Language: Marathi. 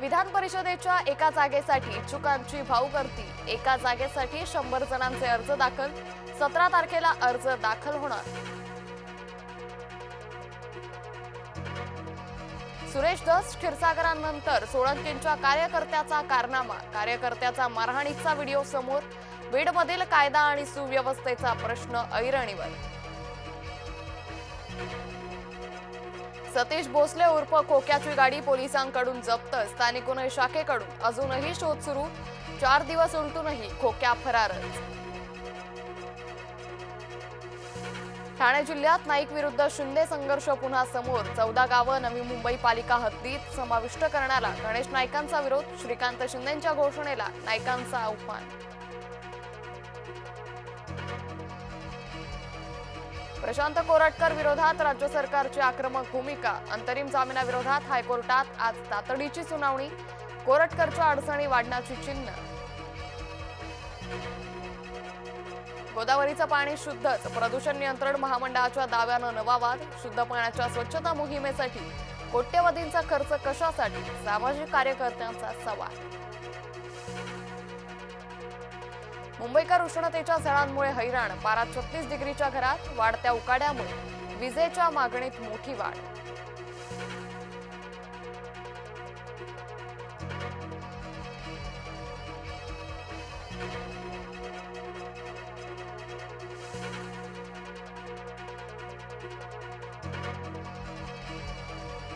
विधान परिषदेच्या एका जागेसाठी इच्छुकांची भाऊगर्दी एका जागेसाठी शंभर जणांचे अर्ज दाखल. सतरा तारखेला अर्ज दाखल होणार. सुरेश दस क्षीरसागरांनंतर सोळंकींच्या कार्यकर्त्याचा कारनामा. कार्यकर्त्याचा मारहाणीचा व्हिडिओ समोर. बीडमधील कायदा आणि सुव्यवस्थेचा प्रश्न ऐरणीवर. सतीश भोसले उर्फ खोक्याची गाडी पोलिसांकडून जप्त स्थानिक गुन्हे शाखेकडून. अजूनही शोध सुरू. चार दिवस उलटूनही खोक्या फरारच. ठाणे जिल्ह्यात नाईक विरुद्ध शिंदे संघर्ष पुन्हा समोर. चौदा गावं नवी मुंबई पालिका हद्दीत समाविष्ट करण्याला गणेश नाईकांचा विरोध. श्रीकांत शिंदेच्या घोषणेला नाईकांचा आव्हान. प्रशांत कोरटकर विरोधात राज्य सरकारची आक्रमक भूमिका. अंतरिम जामिनाविरोधात हायकोर्टात आज तातडीची सुनावणी. कोरटकरच्या अडचणी वाढण्याची चिन्ह. गोदावरीचं पाणी शुद्धच. प्रदूषण नियंत्रण महामंडळाच्या दाव्यानं नवा वाद. शुद्ध पाण्याच्या स्वच्छता मोहिमेसाठी कोट्यवधींचा खर्च कशासाठी? सामाजिक कार्यकर्त्यांचा सवाल. मुंबईकर उष्णतेच्या झळांमुळे हैराण पारा छत्तीस डिग्रीच्या घरात वाढत्या उकाड्यामुळे विजेच्या मागणीत मोठी वाढ.